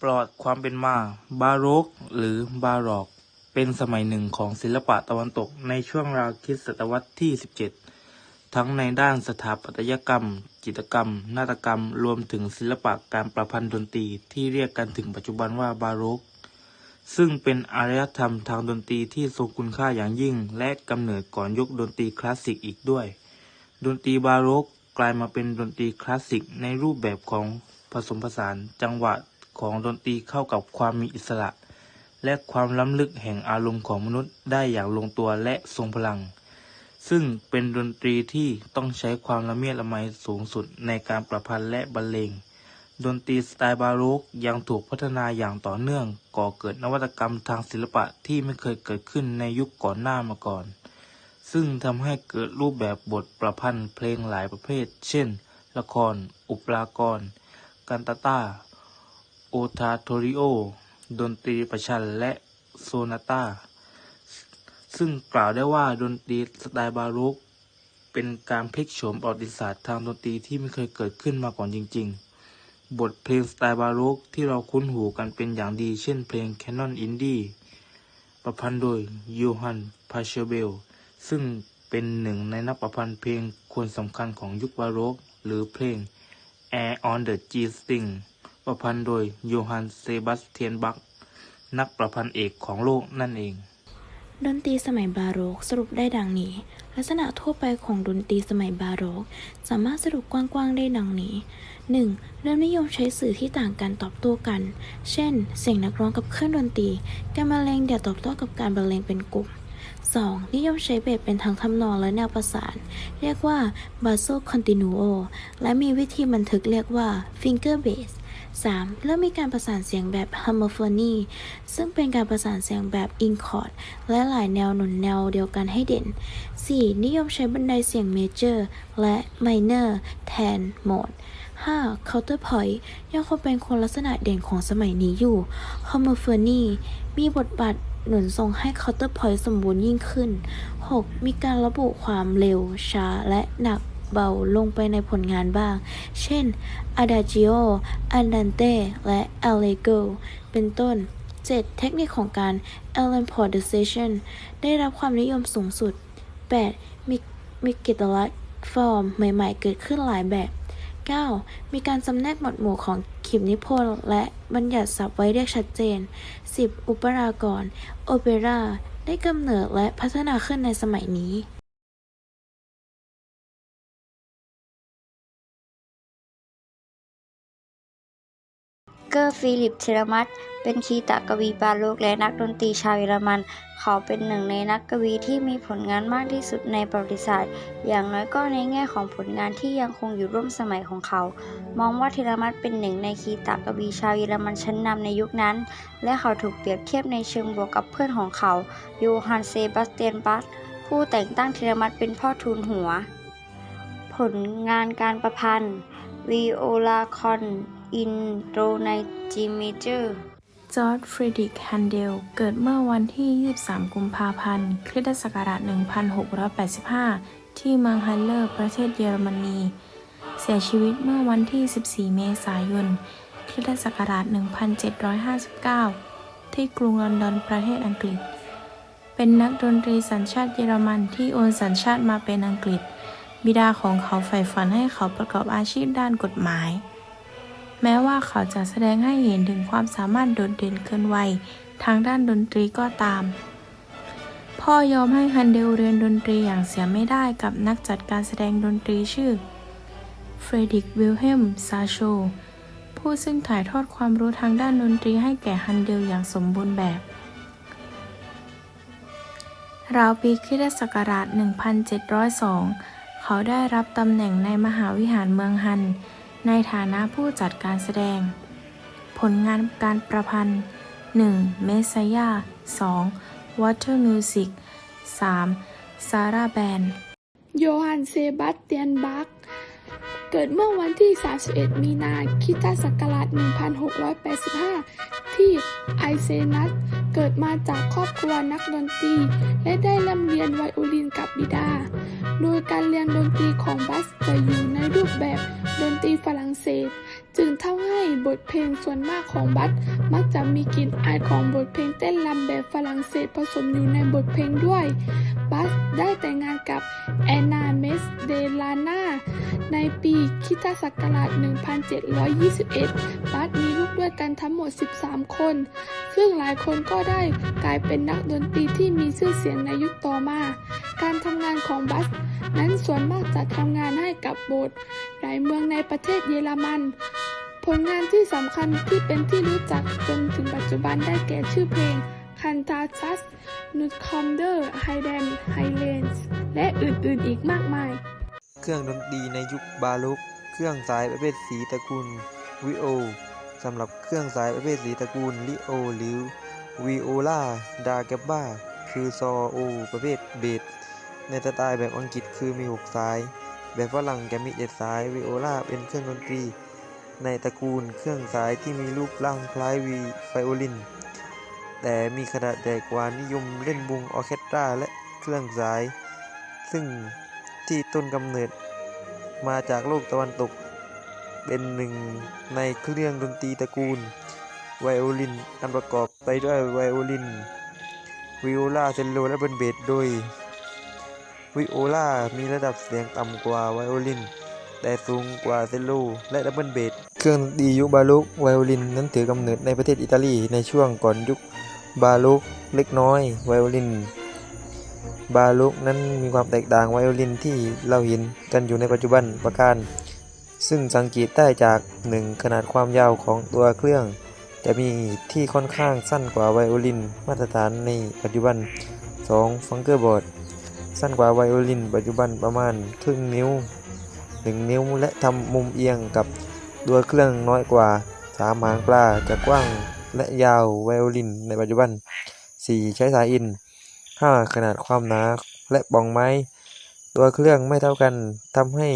ประวัติความเป็นมา บาโรกหรือบารอก เป็นสมัยหนึ่งของศิลปะตะวันตกในช่วงราวคริสตศตวรรษที่ 17 ทั้งในด้านสถาปัตยกรรม จิตรกรรม นาฏกรรม รวมถึงศิลปะการประพันธ์ดนตรีที่เรียกกันถึงปัจจุบันว่าบาโรก ซึ่งเป็นอารยธรรมทางดนตรีที่ทรงคุณค่าอย่างยิ่ง และกำเนิดก่อนยุคดนตรีคลาสสิกอีกด้วย ดนตรีบาโรกกลายมาเป็นดนตรีคลาสสิกในรูปแบบของผสมผสานจังหวะ ของดนตรีเข้ากับความมีอิสระ และความล้ำลึกแห่งอารมณ์ของมนุษย์ได้อย่างลงตัวและทรงพลัง ซึ่งเป็นดนตรีที่ต้องใช้ความละเมียดละไมสูงสุดในการประพันธ์และบรรเลง ดนตรีสไตล์บาโรกยังถูกพัฒนาอย่างต่อเนื่อง ก่อเกิดนวัตกรรมทางศิลปะที่ไม่เคยเกิดขึ้นในยุคก่อนหน้ามาก่อน ซึ่งทำให้เกิดรูปแบบบทประพันธ์เพลงหลายประเภท เช่น ละคร อุปรากร กันตาตา โอทาโทริโอ ดนตรีประชันและโซนาตาซึ่งกล่าวได้ว่าดนตรีสไตล์บาโรกเป็นการพลิกโฉมประวัติศาสตร์ทางดนตรีที่ไม่เคยเกิดขึ้นมาก่อนจริง ๆ บทเพลงสไตล์บาโรกที่เราคุ้นหูกันเป็นอย่างดี เช่นเพลงแคนนอนอินดี้ประพันธ์โดยยูฮัน พาเชเบล ซึ่งเป็นหนึ่งในนักประพันธ์เพลงคนสำคัญของยุคบาโรก หรือเพลง Air on the G String ประพันธ์โดยโยฮันเซบาสเทียนบักนักประพันธ์เอกของโลกนั่นเอง ดนตรีสมัยบาโรกสรุปได้ดังนี้ ลักษณะทั่วไปของดนตรีสมัยบาโรก สามารถสรุปกว้างๆได้ดังนี้ 1. เริ่มนิยมใช้สื่อที่ต่างกันตอบโต้กัน เช่น เสียงนักร้องกับเครื่องดนตรี การบรรเลงเดี่ยวตอบโต้กับการบรรเลงเป็นกลุ่ม 2. นิยมใช้เบสเป็นทั้งทำนองและแนวประสาน เรียกว่า basso continuo และมีวิธีบันทึกเรียกว่า finger bass 3. เริ่มมีการประสานเสียงแบบ homophony ซึ่งเป็นการประสานเสียงแบบ in chord และหลายแนวหนุนแนวเดียวกันให้เด่น 4. นิยมใช้บันไดเสียง major และ minor แทน mode 5. counterpoint ยังคงเป็นคนลักษณะเด่นของสมัยนี้อยู่ homophony มีบทบาทหนุนทรงให้ counterpoint สมบูรณ์ยิ่งขึ้น 6. มีการระบุความเร็ว ช้า และหนัก เบาลงไปในผลงานบ้าง เช่น adagio andante และ allegro เป็นต้น 7. เทคนิคของการ Allen-Port-Decision ได้รับความนิยมสูงสุด 8. มีมีกิตลักษณ์ฟอร์มใหม่ๆ เกิดขึ้นหลายแบบ 9. มีการจำแนกหมวดหมู่ของขีปนิพนธ์และบัญญัติศัพท์ไว้เรียกชัดเจน 10. อุปรากร โอเปร่า ได้กำเนิดและพัฒนาขึ้นในสมัยนี้ เกอร์ฟิลิปเทเลมัสเป็นคีตกวีบาโรกและนักดนตรีชาวเยอรมัน เขาเป็นหนึ่งในนักกวีที่มีผลงานมากที่สุดในประวัติศาสตร์ อย่างน้อยก็ในแง่ของผลงานที่ยังคงอยู่ร่วมสมัยของเขา มองว่าเทเลมัสเป็นหนึ่งในคีตกวีชาวเยอรมันชั้นนำในยุคนั้น และเขาถูกเปรียบเทียบในเชิงบวกกับเพื่อนของเขา โยฮันเซบาสเตียนบัสผู้แต่งตั้งเทเลมัสเป็นพ่อทูลหัว ผลงานการประพันธ์วิโอลาคอน อินโดในจีเมเจอร์จอร์จฟรีดิกฮันเดล เกิดเมื่อวันที่ 23 กุมภาพันธ์ คริสตศักราช 1685 ที่มืองฮัลเลอร์ประเทศเยอรมนี เสียชีวิตเมื่อวันที่ 14 เมษายน คริสตศักราช 1759 ที่กรุงลอนดอนประเทศอังกฤษ เป็นนักดนตรีสัญชาติเยอรมันที่โอนสัญชาติมาเป็นอังกฤษ บิดาของเขาใฝ่ฝันให้เขาประกอบอาชีพด้านกฎหมาย แม้ว่าเขาจะแสดงให้เห็นถึงความสามารถโดดเด่นเกินวัยทางด้านดนตรีก็ตาม พ่อยอมให้ฮันเดลเรียนดนตรีอย่างเสียไม่ได้กับนักจัดการแสดงดนตรีชื่อเฟรดริกวิลเฮมซาโชผู้ซึ่งถ่ายทอดความรู้ทางด้านดนตรีให้แก่ฮันเดลอย่างสมบูรณ์แบบ ราวปีคริสตศักราช 1702 เขาได้รับตำแหน่งในมหาวิหารเมืองฮัน ในฐานะผู้จัดการแสดง ผลงานการประพันธ์ 1. เมสยา 2. Water Music 3. ซาร่าแบนโยฮันเซบาสเตียนบัคเกิดเมื่อวันที่ 31 มีนาคริสตศักราช 1685 ที่ไอเซนัส เกิดมาจากครอบครัวนักดนตรี และได้ร่ำเรียนไวโอลินกับบิดา โดยการเรียนดนตรีของบัสจะอยู่ในรูปแบบ ดนตรีฝรั่งเศส จึงทำให้บทเพลงส่วนมากของบัตมักจะมีกลิ่นอายของบทเพลงเต้นรำแบบฝรั่งเศสผสมอยู่ในบทเพลงด้วย บัสได้แต่งงานกับแอนนาเมสเดลาน่าในปีคริสตศักราช 1721 บัสมีลูกด้วยกันทั้งหมด 13 คน ซึ่งหลายคนก็ได้กลายเป็นนักดนตรีที่มีชื่อเสียงในยุคต่อมา การทำงานของบัสนั้นส่วนมากจะทำงานให้กับโบสถ์ ลายเมืองในประเทศเยอรมัน ผลงานที่สำคัญที่เป็นที่รู้จักจนถึงปัจจุบันได้แก่ชื่อเพลงคันทาซัสนุดคอมเดอร์ไฮแดนไฮเลนส์และอื่นๆอีกมากมาย เครื่องดนตรีในยุคบารุก เครื่องสายประเภทสีตระกูลวิโอสำหรับเครื่องสายประเภทสีตระกูลลิโอหรือวิโอลาดาแกบบ้า คือซอโอประเภทเบสในสไตล์แบบอังกฤษคือมี 6 สาย แบบฝรั่งจะมี7สายวิโอลาเป็นเครื่องดนตรี ในตระกูลเครื่องสายที่มีรูปร่างคล้ายวีไวโอลิน แต่มีขนาดใหญ่กว่านิยมเล่นวงออเคสตราและเครื่องสาย ซึ่งที่ต้นกำเนิดมาจากโลกตะวันตก เป็นหนึ่งในเครื่องดนตรีตระกูลไวโอลินอันประกอบไปด้วยไวโอลินวิโอลาเซลโลและเบนเบสโดย วิโอลามีระดับเสียงต่ำกว่าไวโอลิน แต่สูงกว่าเซลโลและดับเบิลเบส เครื่องตียุคบาโลกไวโอลินนั้นถือกำเนิดในประเทศอิตาลีในช่วงก่อนยุคบาโลกเล็กน้อยไวโอลิน บาโลกนั้นมีความแตกต่างไวโอลินที่เราเห็นกันอยู่ในปัจจุบันประการ ซึ่งสังเกตได้จาก 1. ขนาดความยาวของตัวเครื่อง จะมีที่ค่อนข้างสั้นกว่าไวโอลิน มาตรฐานในปัจจุบัน 2. ฟังเกอร์บอร์ด สั้นกว่าไวโอลิน ปัจจุบันประมาณครึ่งนิ้ว 1 นิ้วและทำมุมเอียงกับตัวเครื่องน้อยกว่า3หางปลาจะกว้างและยาวไวโอลิน ในปัจจุบัน 4. ใช้สายอิน 5. ขนาดความหนาและปองไม้ ตัวเครื่องไม่เท่ากันทำให้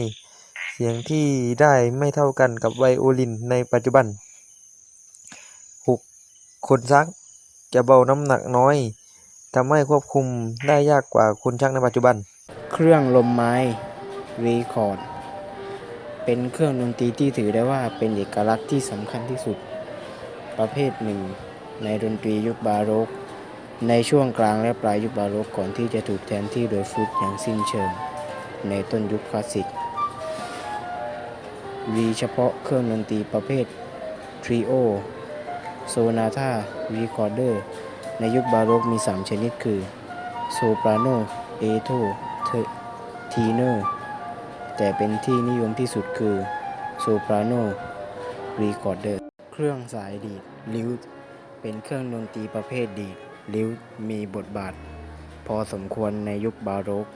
เสียงที่ได้ไม่เท่ากันกับไวโอลิน ในปัจจุบัน 6. คนชักจะเบาน้ำหนักน้อย ทำให้ควบคุมได้ยากกว่าคนชักในปัจจุบัน เครื่องลมไม้รีคอร์ดเป็นเครื่องดนตรีที่ถือได้ว่าเป็นเอกลักษณ์ที่สำคัญที่สุด ประเภทหนึ่ง ในดนตรียุคบาโรก ในช่วงกลางและปลายยุคบาโรกก่อนที่จะถูกแทนที่โดยฟลุตอย่างสิ้นเชิง ในต้นยุคคลาสสิกรีเฉพาะเครื่องดนตรีประเภททริโอโซนาธารีคอร์เดอร์ ในยุคบาโรกมี 3 ชนิดคือ โซปราโน เอโทเททีเนอร์แต่เป็นที่นิยมที่สุดคือ โซปราโนรีคอร์เดอร์ เครื่องสายดีด ลิวเป็นเครื่องดนตรีประเภทดีด ลิวมีบทบาท พอสมควรในยุคบาโรก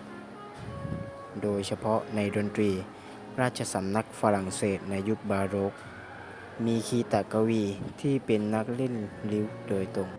โดยเฉพาะในดนตรีราชสำนักฝรั่งเศสในยุคบาโรก มีคีตากวีที่เป็นนักเล่นลิวโดยตรง